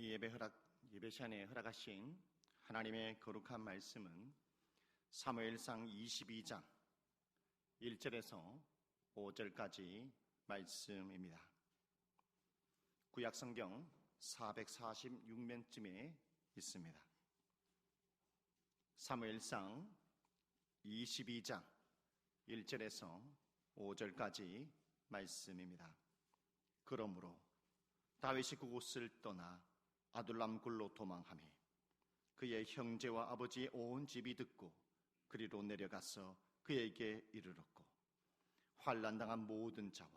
이 예배 허락 예배 시간에 허락하신 하나님의 거룩한 말씀은 사무엘상 22장 1절에서 5절까지 말씀입니다. 구약 성경 446면쯤에 있습니다. 사무엘상 22장 1절에서 5절까지 말씀입니다. 그러므로 다윗이 그곳을 떠나 아둘람 굴로 도망하며 그의 형제와 아버지의 온 집이 듣고 그리로 내려가서 그에게 이르렀고 환란당한 모든 자와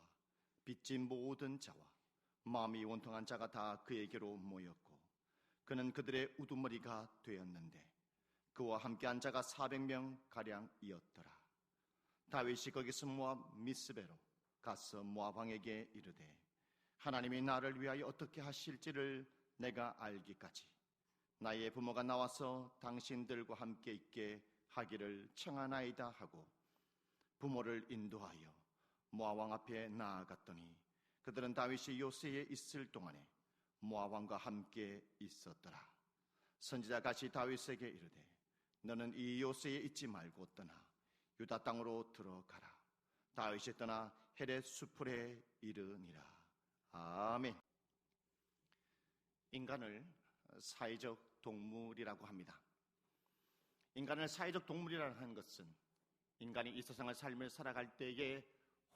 빚진 모든 자와 마음이 원통한 자가 다 그에게로 모였고 그는 그들의 우두머리가 되었는데 그와 함께한 자가 400명 가량이었더라. 다윗이 거기서 모압 미스베로 가서 모압 왕에게 이르되 하나님이 나를 위하여 어떻게 하실지를 내가 알기까지 나의 부모가 나와서 당신들과 함께 있게 하기를 청하나이다 하고 부모를 인도하여 모압 왕 앞에 나아갔더니 그들은 다윗이 요새에 있을 동안에 모압 왕과 함께 있었더라. 선지자 같이 다윗에게 이르되 너는 이 요새에 있지 말고 떠나 유다 땅으로 들어가라. 다윗이 떠나 헤렛 수풀에 이르니라. 아멘. 인간을 사회적 동물이라고 합니다. 인간을 사회적 동물이라고 하는 것은 인간이 이 세상의 삶을 살아갈 때에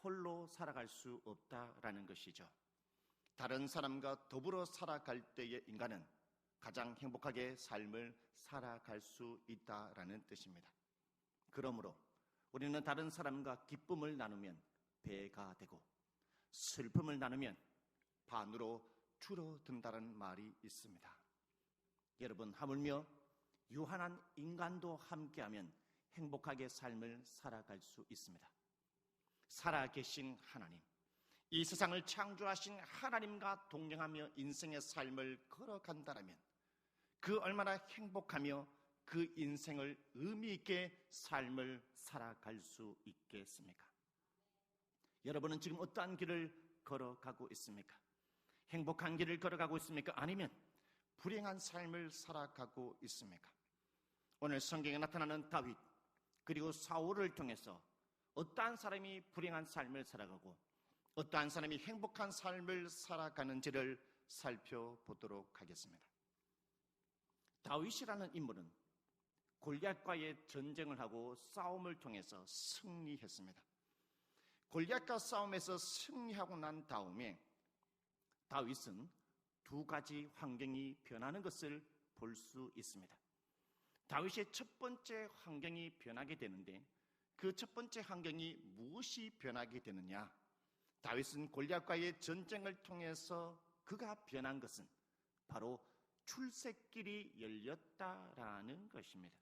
홀로 살아갈 수 없다라는 것이죠. 다른 사람과 더불어 살아갈 때에 인간은 가장 행복하게 삶을 살아갈 수 있다라는 뜻입니다. 그러므로 우리는 다른 사람과 기쁨을 나누면 배가 되고 슬픔을 나누면 반으로 줄어든다는 말이 있습니다. 여러분, 하물며 유한한 인간도 함께하면 행복하게 삶을 살아갈 수 있습니다. 살아계신 하나님, 이 세상을 창조하신 하나님과 동행하며 인생의 삶을 걸어간다면 그 얼마나 행복하며 그 인생을 의미 있게 삶을 살아갈 수 있겠습니까? 여러분은 지금 어떠한 길을 걸어가고 있습니까? 행복한 길을 걸어가고 있습니까? 아니면 불행한 삶을 살아가고 있습니까? 오늘 성경에 나타나는 다윗 그리고 사울을 통해서 어떠한 사람이 불행한 삶을 살아가고 어떠한 사람이 행복한 삶을 살아가는지를 살펴보도록 하겠습니다. 다윗이라는 인물은 골리앗과의 전쟁을 하고 싸움을 통해서 승리했습니다. 골리앗과 싸움에서 승리하고 난 다음에 다윗은 두 가지 환경이 변하는 것을 볼 수 있습니다. 다윗의 첫 번째 환경이 변하게 되는데 그 첫 번째 환경이 무엇이 변하게 되느냐? 다윗은 골리앗과의 전쟁을 통해서 그가 변한 것은 바로 출세길이 열렸다라는 것입니다.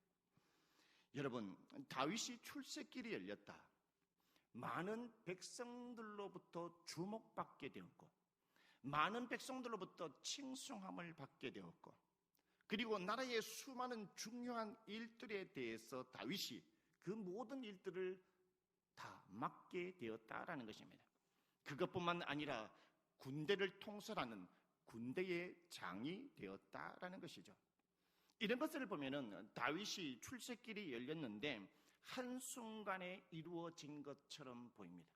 여러분, 다윗이 출세길이 열렸다. 많은 백성들로부터 주목받게 되었고 많은 백성들로부터 칭송함을 받게 되었고 그리고 나라의 수많은 중요한 일들에 대해서 다윗이 그 모든 일들을 다 맡게 되었다라는 것입니다. 그것뿐만 아니라 군대를 통솔하는 군대의 장이 되었다라는 것이죠. 이런 것을 보면은 다윗이 출세길이 열렸는데 한순간에 이루어진 것처럼 보입니다.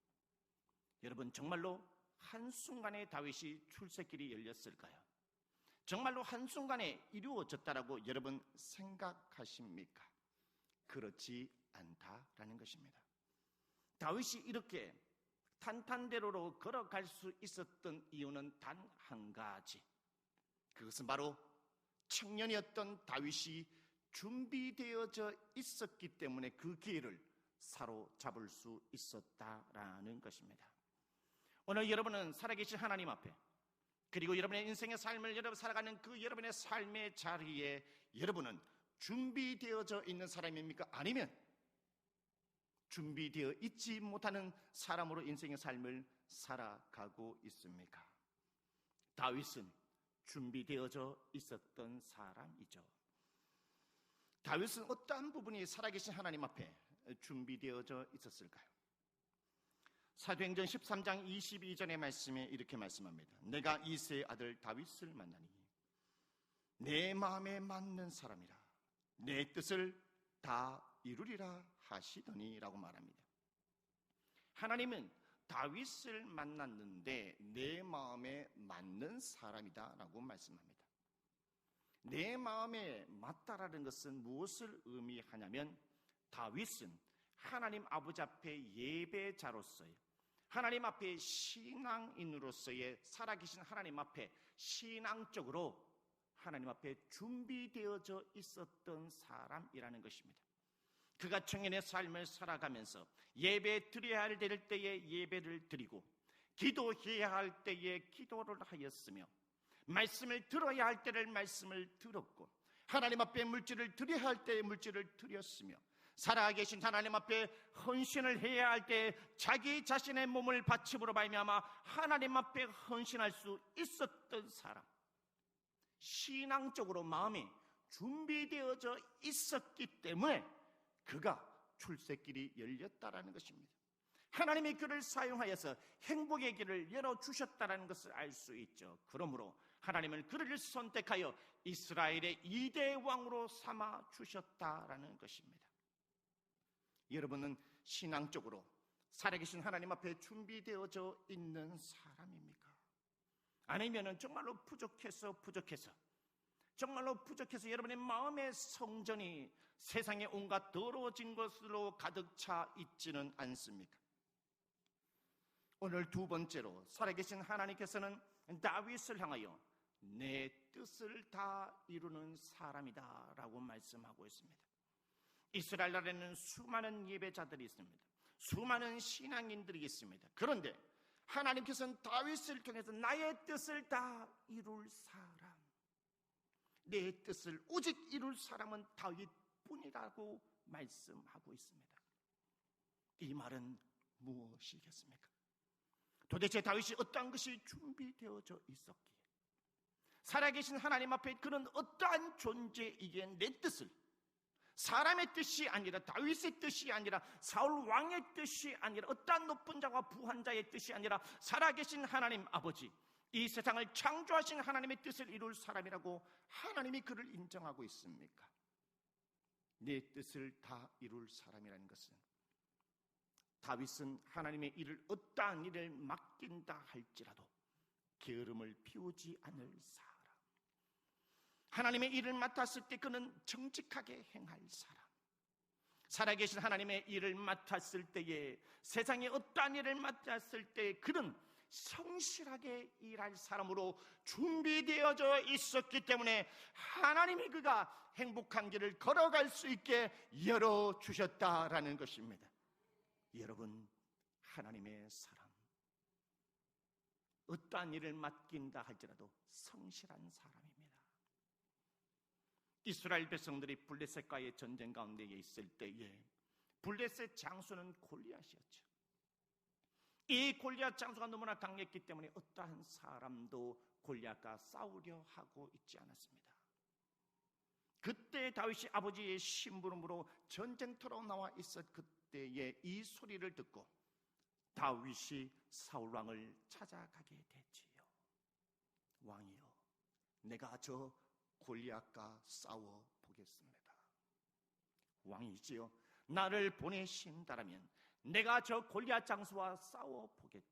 여러분 정말로 한순간에 다윗이 출세길이 열렸을까요? 정말로 한순간에 이루어졌다라고 여러분 생각하십니까? 그렇지 않다라는 것입니다. 다윗이 이렇게 탄탄대로로 걸어갈 수 있었던 이유는 단 한 가지. 그것은 바로 청년이었던 다윗이 준비되어져 있었기 때문에 그 기회를 사로잡을 수 있었다라는 것입니다. 오늘 여러분은 살아계신 하나님 앞에 그리고 여러분의 인생의 삶을 여러분 살아가는 그 여러분의 삶의 자리에 여러분은 준비되어져 있는 사람입니까? 아니면 준비되어 있지 못하는 사람으로 인생의 삶을 살아가고 있습니까? 다윗은 준비되어져 있었던 사람이죠. 다윗은 어떠한 부분이 살아계신 하나님 앞에 준비되어져 있었을까요? 사도행전 13장 22절의 말씀에 이렇게 말씀합니다. 내가 이세의 아들 다윗을 만나니 내 마음에 맞는 사람이라 내 뜻을 다 이루리라 하시더니라고 말합니다. 하나님은 다윗을 만났는데 내 마음에 맞는 사람이다라고 말씀합니다. 내 마음에 맞다라는 것은 무엇을 의미하냐면 다윗은 하나님 아버지 앞에 예배자로서의 하나님 앞에 신앙인으로서의 살아계신 하나님 앞에 신앙적으로 하나님 앞에 준비되어져 있었던 사람이라는 것입니다. 그가 청년의 삶을 살아가면서 예배 드려야 할 때에 예배를 드리고 기도해야 할 때에 기도를 하였으며 말씀을 들어야 할 때를 말씀을 들었고 하나님 앞에 물질을 드려야 할 때에 물질을 드렸으며 살아계신 하나님 앞에 헌신을 해야 할 때 자기 자신의 몸을 바침으로 말미암아 하나님 앞에 헌신할 수 있었던 사람 신앙적으로 마음이 준비되어져 있었기 때문에 그가 출세길이 열렸다라는 것입니다. 하나님의 그를 사용하여서 행복의 길을 열어 주셨다라는 것을 알 수 있죠. 그러므로 하나님은 그를 선택하여 이스라엘의 이대 왕으로 삼아 주셨다라는 것입니다. 여러분은 신앙적으로 살아계신 하나님 앞에 준비되어져 있는 사람입니까? 아니면은 정말로 부족해서 부족해서 정말로 부족해서 여러분의 마음의 성전이 세상에 온갖 더러워진 것으로 가득 차 있지는 않습니까? 오늘 두 번째로 살아계신 하나님께서는 다윗을 향하여 내 뜻을 다 이루는 사람이다 라고 말씀하고 있습니다. 이스라엘 나라에는 수많은 예배자들이 있습니다. 수많은 신앙인들이 있습니다. 그런데 하나님께서는 다윗을 통해서 나의 뜻을 다 이룰 사람, 내 뜻을 오직 이룰 사람은 다윗뿐이라고 말씀하고 있습니다. 이 말은 무엇이겠습니까? 도대체 다윗이 어떠한 것이 준비되어져 있었기에 살아계신 하나님 앞에 그런 어떠한 존재이기에 내 뜻을 사람의 뜻이 아니라 다윗의 뜻이 아니라 사울 왕의 뜻이 아니라 어떠한 높은 자와 부한 자의 뜻이 아니라 살아계신 하나님 아버지 이 세상을 창조하신 하나님의 뜻을 이룰 사람이라고 하나님이 그를 인정하고 있습니까? 내 뜻을 다 이룰 사람이라는 것은 다윗은 하나님의 일을 어떠한 일을 맡긴다 할지라도 게으름을 피우지 않을 사람. 하나님의 일을 맡았을 때 그는 정직하게 행할 사람. 살아계신 하나님의 일을 맡았을 때에 세상에 어떠한 일을 맡았을 때 그는 성실하게 일할 사람으로 준비되어져 있었기 때문에 하나님이 그가 행복한 길을 걸어갈 수 있게 열어주셨다라는 것입니다. 여러분, 하나님의 사람. 어떠한 일을 맡긴다 할지라도 성실한 사람입니다. 이스라엘 백성들이 블레셋과의 전쟁 가운데 있을 때에 블레셋 장수는 골리앗이었죠. 이 골리앗 장수가 너무나 강했기 때문에 어떠한 사람도 골리앗과 싸우려 하고 있지 않았습니다. 그때 다윗이 아버지의 심부름으로 전쟁터로 나와 있었 그때에 이 소리를 듣고 다윗이 사울 왕을 찾아가게 됐지요. 왕이요, 내가 저 골리앗과 싸워 보겠습니다. 왕이지요. 나를 보내신다라면 내가 저 골리앗 장수와 싸워 보겠다.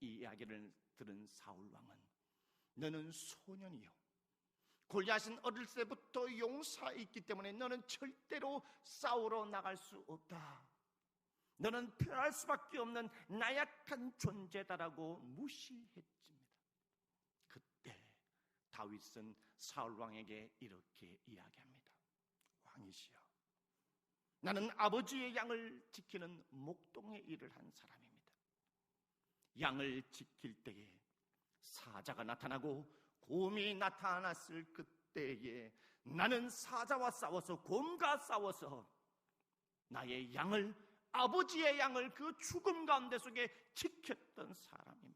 이 이야기를 들은 사울 왕은 너는 소년이요. 골리앗은 어릴 때부터 용사있기 때문에 너는 절대로 싸우러 나갈 수 없다. 너는 피할 수밖에 없는 나약한 존재다라고 무시했습니다. 그때 다윗은 사울 왕에게 이렇게 이야기합니다. 왕이시여. 나는 아버지의 양을 지키는 목동의 일을 한 사람입니다. 양을 지킬 때에 사자가 나타나고 곰이 나타났을 그때에 나는 사자와 싸워서 곰과 싸워서 나의 양을 아버지의 양을 그 죽음 가운데 속에 지켰던 사람입니다.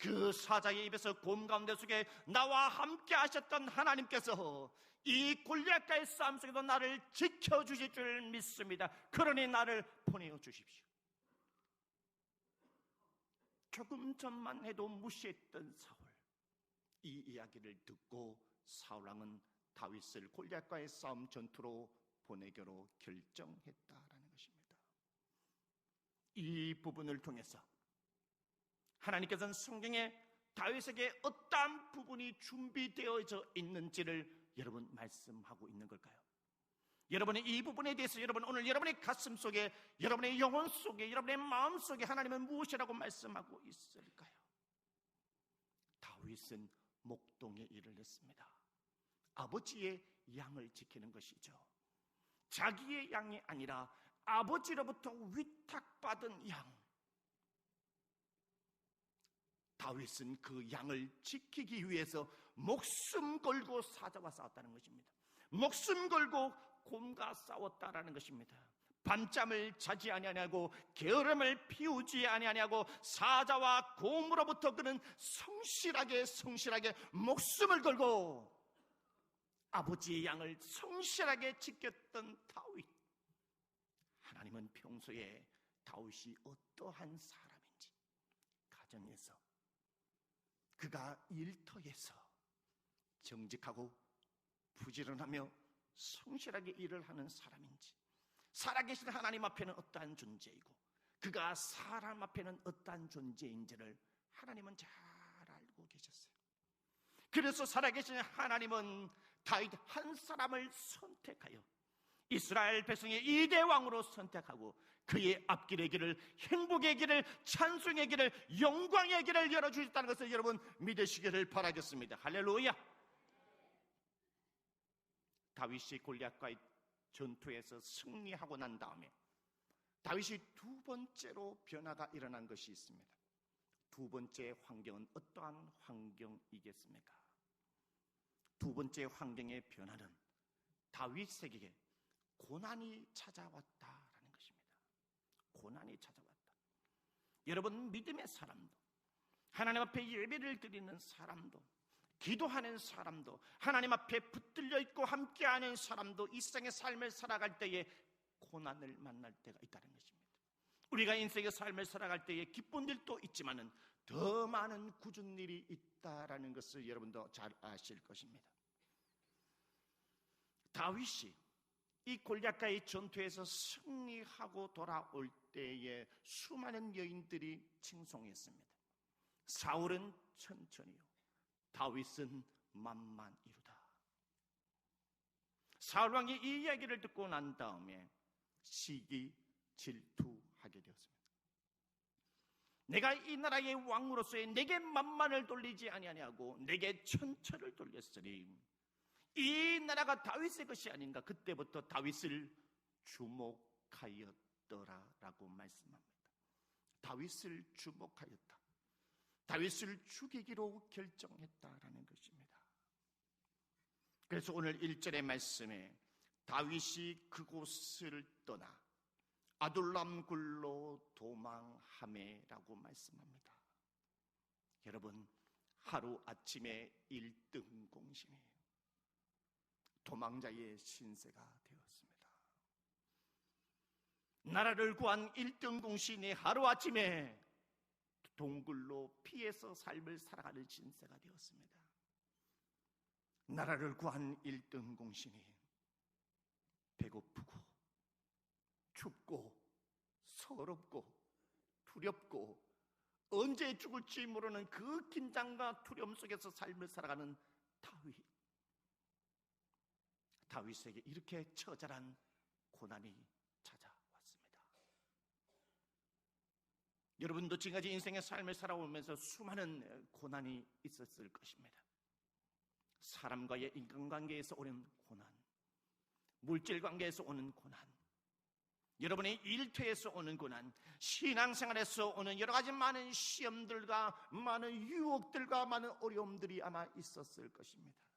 그 사자의 입에서 곰 가운데 속에 나와 함께 하셨던 하나님께서 이 골리앗과의 싸움 속에도 나를 지켜주실 줄 믿습니다. 그러니 나를 보내어 주십시오. 조금 전만 해도 무시했던 사울. 이 이야기를 듣고 사울 왕은 다윗을 골리앗과의 싸움 전투로 보내기로 결정했다라는 것입니다. 이 부분을 통해서 하나님께서는 성경에 다윗에게 어떠한 부분이 준비되어져 있는지를 여러분 말씀하고 있는 걸까요? 여러분의 이 부분에 대해서 여러분 오늘 여러분의 가슴 속에 여러분의 영혼 속에 여러분의 마음 속에 하나님은 무엇이라고 말씀하고 있을까요? 다윗은 목동의 일을 했습니다. 아버지의 양을 지키는 것이죠. 자기의 양이 아니라 아버지로부터 위탁받은 양. 다윗은 그 양을 지키기 위해서 목숨 걸고 사자와 싸웠다는 것입니다. 목숨 걸고 곰과 싸웠다라는 것입니다. 밤잠을 자지 아니하고 게으름을 피우지 아니하고 사자와 곰으로부터 그는 성실하게 성실하게 목숨을 걸고 아버지의 양을 성실하게 지켰던 다윗. 하나님은 평소에 다윗이 어떠한 사람인지 가정에서 그가 일터에서 정직하고 부지런하며 성실하게 일을 하는 사람인지 살아계신 하나님 앞에는 어떠한 존재이고 그가 사람 앞에는 어떠한 존재인지를 하나님은 잘 알고 계셨어요. 그래서 살아계신 하나님은 다윗 한 사람을 선택하여 이스라엘 백성의 이대 왕으로 선택하고 그의 앞길의 길을 행복의 길을 찬송의 길을 영광의 길을 열어주셨다는 것을 여러분 믿으시기를 바라겠습니다. 할렐루야. 다윗이 골리앗과의 전투에서 승리하고 난 다음에 다윗이 두 번째로 변화가 일어난 것이 있습니다. 두 번째 환경은 어떠한 환경이겠습니까? 두 번째 환경의 변화는 다윗에게 고난이 것입니다. 고난이 찾아왔다. 여러분 믿음의 사람도 하나님 앞에 예배를 드리는 사람도 기도하는 사람도 하나님 앞에 붙들려 있고 함께하는 사람도 이 세상의 삶을 살아갈 때에 고난을 만날 때가 있다는 것입니다. 우리가 인생의 삶을 살아갈 때에 기쁜 일도 있지만은 더 많은 굳은 일이 있다라는 것을 여러분도 잘 아실 것입니다. 다윗이 이 골리앗과의 전투에서 승리하고 돌아올 때에 수많은 여인들이 칭송했습니다. 사울은 천천히요. 다윗은 만만이루다. 사울 왕이 이 이야기를 듣고 난 다음에 시기 질투하게 되었습니다. 내가 이 나라의 왕으로서의 내게 만만을 돌리지 아니하냐고 내게 천처를 돌렸으니 이 나라가 다윗의 것이 아닌가 그때부터 다윗을 주목하였더라라고 말씀합니다. 다윗을 주목하였다. 다윗을 죽이기로 결정했다라는 것입니다. 그래서 오늘 1절의 말씀에 다윗이 그곳을 떠나 아둘람 굴로 도망함에라고 말씀합니다. 여러분 하루 아침에 1등 공신이 도망자의 신세가 되었습니다. 나라를 구한 1등 공신이 하루 아침에 동굴로 피해서 삶을 살아가는 신세가 되었습니다. 나라를 구한 1등 공신이 배고프고 춥고 서럽고 두렵고 언제 죽을지 모르는 그 긴장과 두려움 속에서 삶을 살아가는 다윗. 다윗에게 이렇게 처절한 고난이 여러분도 지금까지 인생의 삶을 살아오면서 수많은 고난이 있었을 것입니다. 사람과의 인간관계에서 오는 고난, 물질 관계에서 오는 고난, 여러분의 일터에서 오는 고난, 신앙생활에서 오는 여러 가지 많은 시험들과 많은 유혹들과 많은 어려움들이 아마 있었을 것입니다.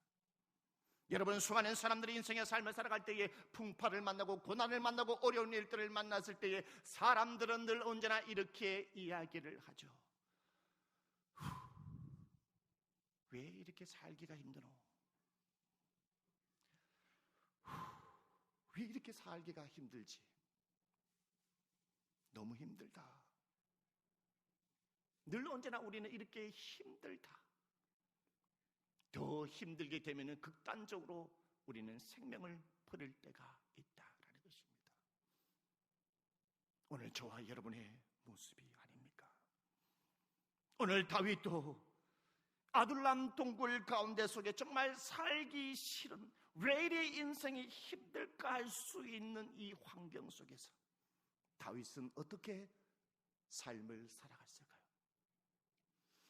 여러분 수많은 사람들이 인생의 삶을 살아갈 때에 풍파를 만나고 고난을 만나고 어려운 일들을 만났을 때에 사람들은 늘 언제나 이렇게 이야기를 하죠. 후, 왜 이렇게 살기가 힘드노? 후, 왜 이렇게 살기가 힘들지? 너무 힘들다. 늘 언제나 우리는 이렇게 힘들다. 더 힘들게 되면 극단적으로 우리는 생명을 버릴 때가 있다라는 것입니다. 오늘 저와 여러분의 모습이 아닙니까? 오늘 다윗도 아둘람 동굴 가운데 속에 정말 살기 싫은 왜 이리 인생이 힘들까 할 수 있는 이 환경 속에서 다윗은 어떻게 삶을 살아갔을까요?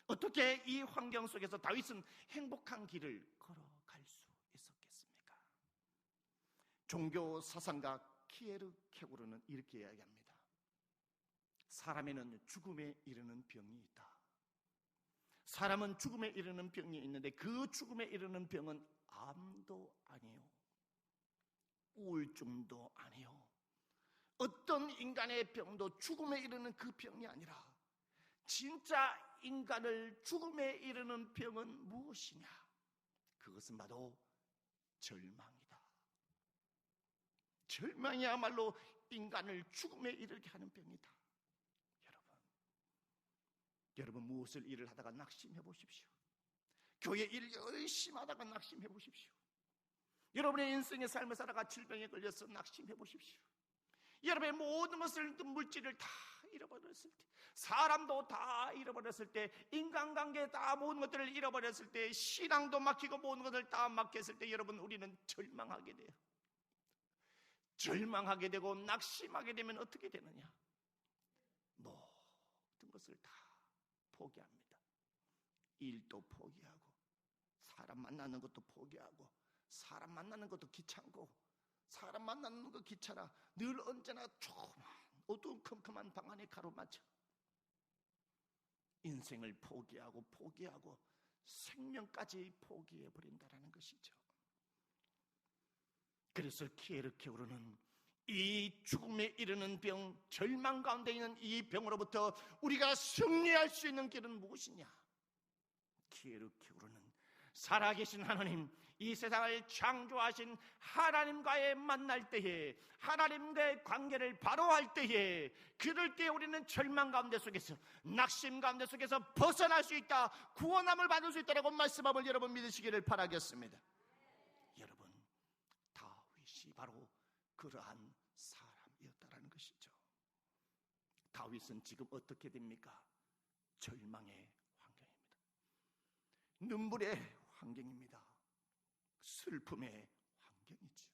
어떻게 이 환경 속에서 다윗은 행복한 길을 걸어갈 수 있었겠습니까? 종교 사상가 키에르 케고르는 이렇게 이야기합니다. 사람에는 죽음에 이르는 병이 있다. 사람은 죽음에 이르는 병이 있는데 그 죽음에 이르는 병은 암도 아니요. 우울증도 아니요. 어떤 인간의 병도 죽음에 이르는 그 병이 아니라 진짜 인간을 죽음에 이르는 병은 무엇이냐? 그것은 바로 절망이다. 절망이야말로 인간을 죽음에 이르게 하는 병이다. 여러분, 여러분 무엇을 일을 하다가 낙심해 보십시오. 교회 일 열심히 하다가 낙심해 보십시오. 여러분의 인생의 삶을 살아가 질병에 걸려서 낙심해 보십시오. 여러분의 모든 것을 물질을 다 잃어버렸을 때, 사람도 다 잃어버렸을 때, 인간관계 다 모든 것들을 잃어버렸을 때, 신앙도 막히고 모든 것을 다 막혔을 때, 여러분 우리는 절망하게 돼요. 절망하게 되고 낙심하게 되면 어떻게 되느냐? 모든 것을 다 포기합니다. 일도 포기하고, 사람 만나는 것도 포기하고, 사람 만나는 것도 귀찮고, 사람 만나는 거 귀찮아. 늘 언제나 조그만 어두운 컴컴한 방 안에 가로막혀. 인생을 포기하고 포기하고 생명까지 포기해 버린다라는 것이죠. 그래서 키에르케오르는 이 죽음에 이르는 병, 절망 가운데 있는 이 병으로부터 우리가 승리할 수 있는 길은 무엇이냐? 키에르케오르는 살아계신 하나님, 이 세상을 창조하신 하나님과의 만날 때에 하나님과의 관계를 바로 할 때에 그럴 때 우리는 절망 가운데 속에서 낙심 가운데 속에서 벗어날 수 있다 구원함을 받을 수 있다라고 말씀함을 여러분 믿으시기를 바라겠습니다. 여러분 다윗이 바로 그러한 사람이었다라는 것이죠. 다윗은 지금 어떻게 됩니까? 절망의 환경입니다. 눈물의 환경입니다 슬픔의 환경이죠.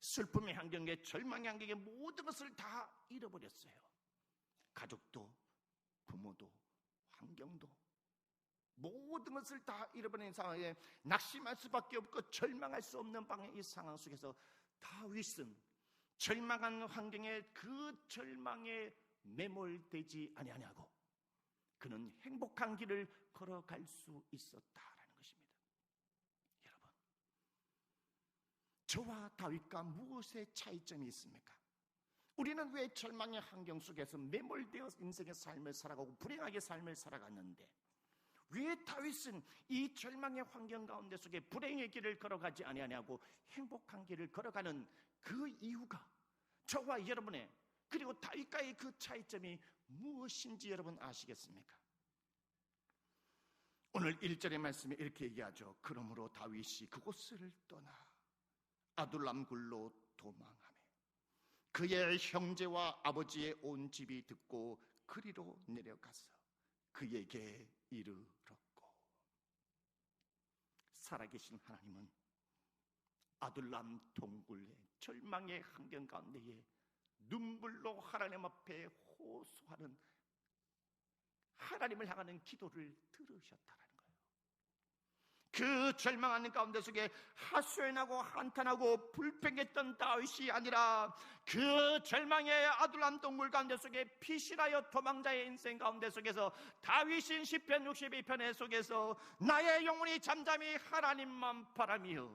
슬픔의 환경에 절망의 환경에 모든 것을 다 잃어버렸어요. 가족도, 부모도, 환경도, 모든 것을 다 잃어버린 상황에 낙심할 수밖에 없고 절망할 수 없는 방의 이 상황 속에서 다윗은 절망한 환경에 그 절망에 매몰되지 아니하냐고 그는 행복한 길을 걸어갈 수 있었다. 저와 다윗과 무엇의 차이점이 있습니까? 우리는 왜 절망의 환경 속에서 매몰되어 인생의 삶을 살아가고 불행하게 삶을 살아갔는데 왜 다윗은 이 절망의 환경 가운데 속에 불행의 길을 걸어가지 아니하냐고 행복한 길을 걸어가는 그 이유가 저와 여러분의 그리고 다윗과의 그 차이점이 무엇인지 여러분 아시겠습니까? 오늘 1절의 말씀에 이렇게 얘기하죠. 그러므로 다윗이 그곳을 떠나 아둘람 굴로 도망하며 그의 형제와 아버지의 온 집이 듣고 그리로 내려가서 그에게 이르렀고 살아계신 하나님은 아둘람 동굴의 절망의 환경 가운데에 눈물로 하나님 앞에 호소하는 하나님을 향하는 기도를 들으셨다. 그 절망하는 가운데 속에 하소연하고 한탄하고 불평했던 다윗이 아니라 그 절망의 아둘람 동굴 가운데 속에 피실하여 도망자의 인생 가운데 속에서 다윗인 시편 62편의 속에서 나의 영혼이 잠잠히 하나님만 바라며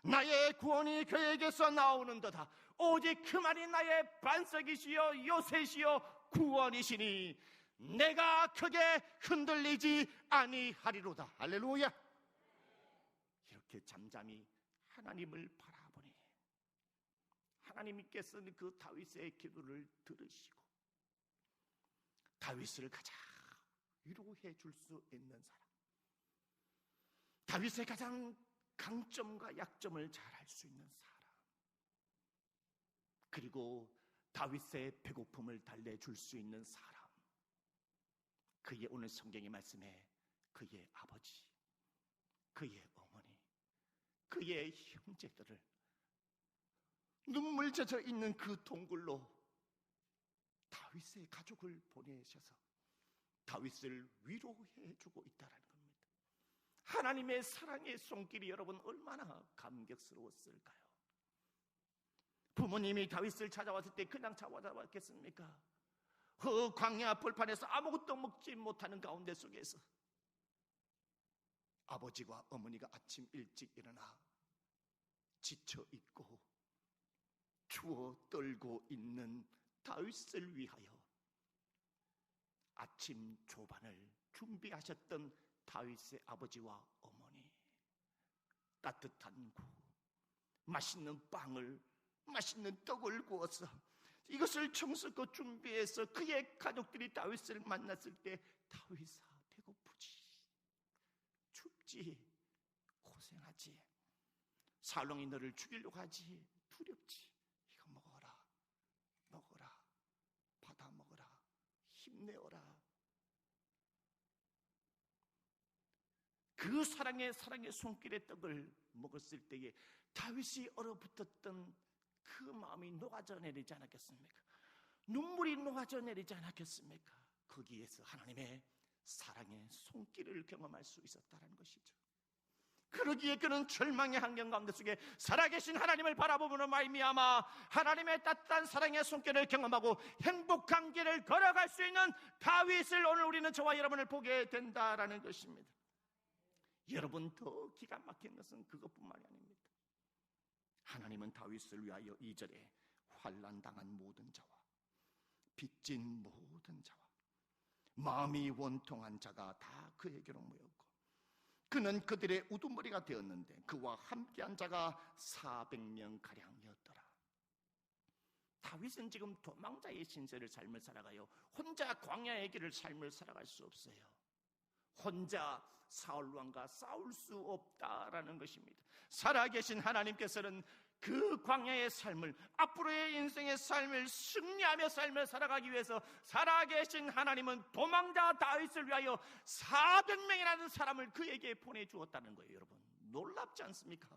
나의 구원이 그에게서 나오는 도다. 오직 그만이 나의 반석이시여 요새시여 구원이시니 내가 크게 흔들리지 아니하리로다. 할렐루야 이렇게 잠잠히 하나님을 바라보니 하나님께서는 그 다윗의 기도를 들으시고 다윗을 가장 위로해 줄 수 있는 사람 다윗의 가장 강점과 약점을 잘 알 수 있는 사람. 그리고 다윗의 배고픔을 달래 줄 수 있는 사람. 그의 오늘 성경의 말씀에 그의 아버지, 그의 그의 형제들을 눈물 젖어 있는 그 동굴로 다윗의 가족을 보내셔서 다윗을 위로해 주고 있다는 겁니다. 하나님의 사랑의 손길이 여러분 얼마나 감격스러웠을까요? 부모님이 다윗을 찾아왔을 때 그냥 찾아왔겠습니까? 그 광야 벌판에서 아무것도 먹지 못하는 가운데 속에서 아버지와 어머니가 아침 일찍 일어나 지쳐 있고 추워 떨고 있는 다윗을 위하여 아침 조반을 준비하셨던 다윗의 아버지와 어머니 따뜻한 국 맛있는 빵을 맛있는 떡을 구워서 이것을 청소껏 준비해서 그의 가족들이 다윗을 만났을 때 다윗아 춥지. 고생하지. 살롱이 너를 죽이려고 하지. 두렵지. 이거 먹어라. 먹어라. 받아 먹어라. 힘내어라. 그 사랑의 사랑의 손길의 떡을 먹었을 때에 다윗이 얼어붙었던 그 마음이 녹아져 내리지 않았겠습니까? 눈물이 녹아져 내리지 않았겠습니까? 거기에서 하나님의 사랑의 손길을 경험할 수 있었다는 것이죠. 그러기에 그는 절망의 환경 가운데 속에 살아계신 하나님을 바라보므로 말미암아 하나님의 따뜻한 사랑의 손길을 경험하고 행복한 길을 걸어갈 수 있는 다윗을 오늘 우리는 저와 여러분을 보게 된다라는 것입니다. 여러분 더 기가 막힌 것은 그것뿐만이 아닙니다. 하나님은 다윗을 위하여 이절에 환란 당한 모든 자와 빚진 모든 자와 마음이 원통한 자가 다 그에게로 모였고 그는 그들의 우두머리가 되었는데 그와 함께한 자가 400명 가량이었더라. 다윗은 지금 도망자의 신세를 삶을 살아가요. 혼자 광야의 길을 삶을 살아갈 수 없어요. 혼자 사울 왕과 싸울 수 없다라는 것입니다. 살아계신 하나님께서는 그 광야의 삶을 앞으로의 인생의 삶을 승리하며 삶을 살아가기 위해서 살아계신 하나님은 도망자 다윗을 위하여 400명이라는 사람을 그에게 보내주었다는 거예요, 여러분. 놀랍지 않습니까?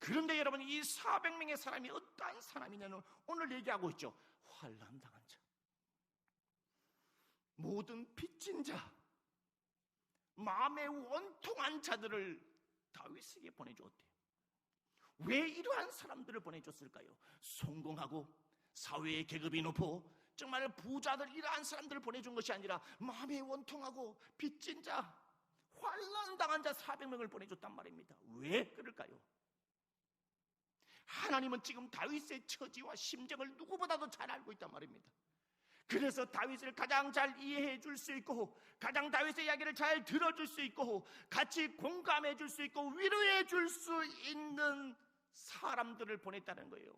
그런데 여러분 이 400명의 사람이 어떠한 사람이냐는 오늘 얘기하고 있죠. 환란 당한 자. 모든 빚진 자, 마음에 원통한 자들을 다윗에게 보내주었대요. 왜 이러한 사람들을 보내줬을까요? 성공하고 사회의 계급이 높고 정말 부자들 이러한 사람들을 보내준 것이 아니라 마음에 원통하고 빚진 자, 환란 당한 자 400명을 보내줬단 말입니다. 왜 그럴까요? 하나님은 지금 다윗의 처지와 심정을 누구보다도 잘 알고 있단 말입니다. 그래서 다윗을 가장 잘 이해해 줄 수 있고 가장 다윗의 이야기를 잘 들어줄 수 있고 같이 공감해 줄 수 있고 위로해 줄 수 있는 사람들을 보냈다는 거예요.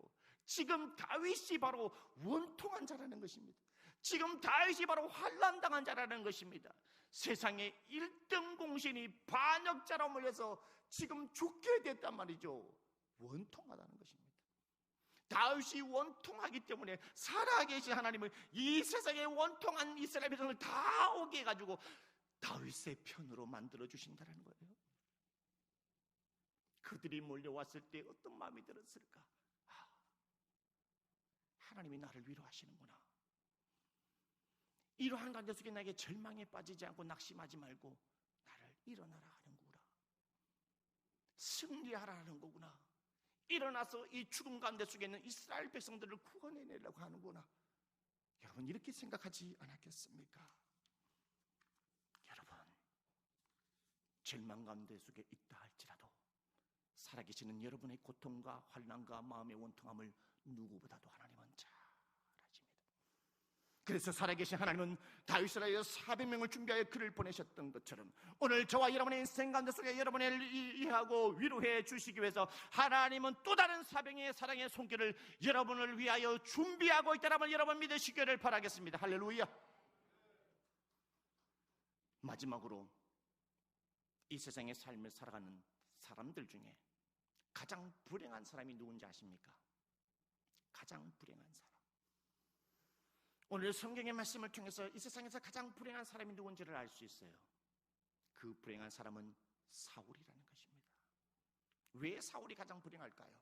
지금 다윗이 바로 원통한 자라는 것입니다. 지금 다윗이 바로 환란당한 자라는 것입니다. 세상에 1등 공신이 반역자로 몰려서 지금 죽게 됐단 말이죠. 원통하다는 것입니다. 다윗이 원통하기 때문에 살아계신 하나님은 이 세상에 원통한 이스라엘 백성을 다 오게 해가지고 다윗의 편으로 만들어 주신다는 거예요. 그들이 몰려왔을 때 어떤 마음이 들었을까? 아, 하나님이 나를 위로하시는구나. 이러한 관계 속에 나에게 절망에 빠지지 않고 낙심하지 말고 나를 일어나라 하는구나. 승리하라는 거구나. 일어나서 이 죽음 가운데 속에 있는 이스라엘 백성들을 구원해내려고 하는구나. 여러분 이렇게 생각하지 않았겠습니까? 여러분 절망 가운데 속에 있다 할지라도 살아계시는 여러분의 고통과 환난과 마음의 원통함을 누구보다도 하나님은 잘 그래서 살아계신 하나님은 다윗을 하여 400명을 준비하여 그를 보내셨던 것처럼 오늘 저와 여러분의 인생 가운데 속에 여러분을 이해하고 위로해 주시기 위해서 하나님은 또 다른 사병의 사랑의 손길을 여러분을 위하여 준비하고 있다는 여러분 믿으시기를 바라겠습니다. 할렐루야. 마지막으로 이 세상의 삶을 살아가는 사람들 중에 가장 불행한 사람이 누군지 아십니까? 가장 불행한 사람. 오늘 성경의 말씀을 통해서 이 세상에서 가장 불행한 사람이 누군지를 알 수 있어요. 그 불행한 사람은 사울이라는 것입니다. 왜 사울이 가장 불행할까요?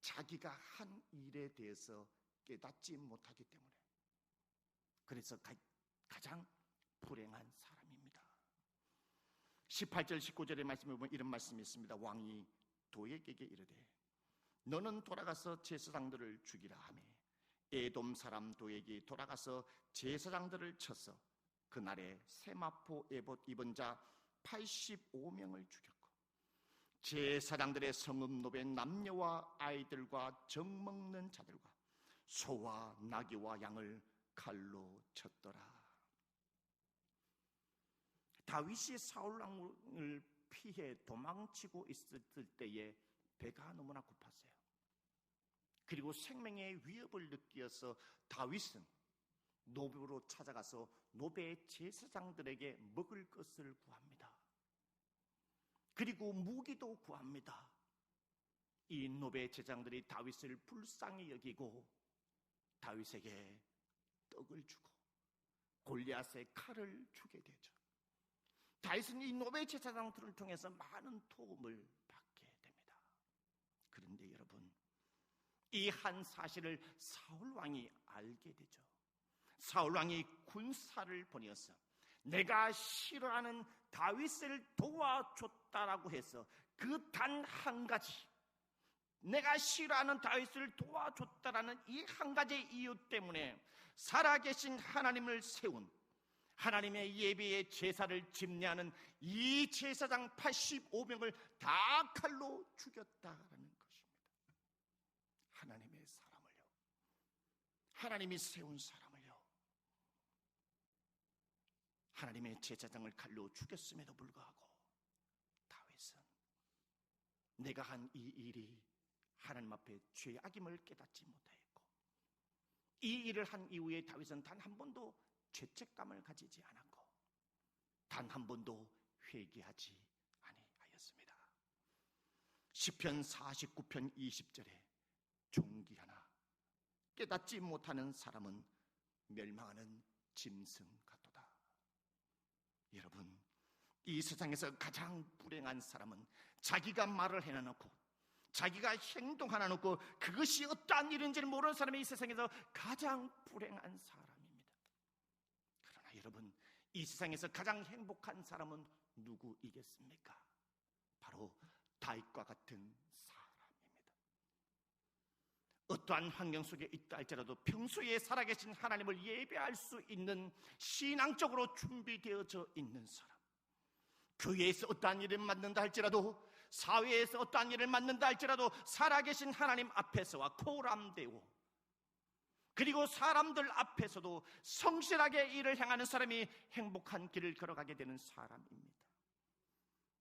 자기가 한 일에 대해서 깨닫지 못하기 때문에. 그래서 가, 가장 불행한 사람입니다. 18절 19절의 말씀에 보면 이런 말씀이 있습니다. 왕이 도에게 이르되 너는 돌아가서 제사장들을 죽이라 하매 에돔 사람 도에게 돌아가서 제사장들을 쳐서 그날에 세마포 에봇 입은 자 85명을 죽였고 제사장들의 성읍 노베 남녀와 아이들과 정 먹는 자들과 소와 나귀와 양을 칼로 쳤더라. 다윗이 사울 왕을 피해 도망치고 있었을 때에 배가 너무나 고팠어요. 그리고 생명의 위협을 느끼어서 다윗은 노베로 찾아가서 노베 제사장들에게 먹을 것을 구합니다. 그리고 무기도 구합니다. 이 노베 제사장들이 다윗을 불쌍히 여기고 다윗에게 떡을 주고 골리앗의 칼을 주게 되죠. 다윗은 이 노베 제사장들을 통해서 많은 도움을 받게 됩니다. 그런데 여러분, 이 한 사실을 사울 왕이 알게 되죠. 사울 왕이 군사를 보내어서 내가 싫어하는 다윗을 도와줬다라고 해서 그 단 한 가지 내가 싫어하는 다윗을 도와줬다라는 이 한 가지 이유 때문에 살아계신 하나님을 세운 하나님의 예배의 제사를 집례하는 이 제사장 85명을 다 칼로 죽였다라는 것입니다. 하나님의 사람을요. 하나님이 세운 사람을요. 하나님의 제사장을 칼로 죽였음에도 불구하고 다윗은 내가 한 이 일이 하나님 앞에 죄악임을 깨닫지 못하였고 이 일을 한 이후에 다윗은 단 한 번도 죄책감을 가지지 않았고 단 한 번도 회개하지 아니하였습니다. 시편 49편 20절에 종기 하나 깨닫지 못하는 사람은 멸망하는 짐승 같도다. 여러분, 이 세상에서 가장 불행한 사람은 자기가 말을 해놔놓고 자기가 행동 하나 놓고 그것이 어떠한 일인지를 모르는 사람이 이 세상에서 가장 불행한. 그러나 여러분, 이 세상에서 가장 행복한 사람은 누구이겠습니까? 바로 다윗과 같은 사람입니다. 어떠한 환경 속에 있다 할지라도 평소에 살아계신 하나님을 예배할 수 있는 신앙적으로 준비되어져 있는 사람. 교회에서 어떠한 일을 맡는다 할지라도 사회에서 어떠한 일을 맡는다 할지라도 살아계신 하나님 앞에서와 코람되고 그리고 사람들 앞에서도 성실하게 일을 행하는 사람이 행복한 길을 걸어가게 되는 사람입니다.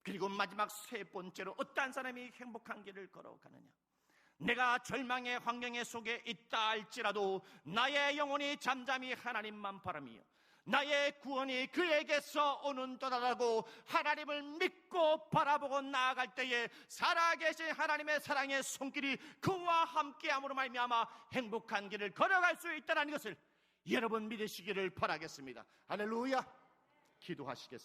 그리고 마지막 세 번째로 어떠한 사람이 행복한 길을 걸어가느냐? 내가 절망의 환경에 속에 있다 할지라도 나의 영혼이 잠잠히 하나님만 바라며 나의 구원이 그에게서 오는도다라고 하나님을 믿고 바라보고 나아갈 때에 살아계신 하나님의 사랑의 손길이 그와 함께함으로 말미암아 행복한 길을 걸어갈 수 있다는 것을 여러분 믿으시기를 바라겠습니다. 할렐루야. 기도하시겠습니다.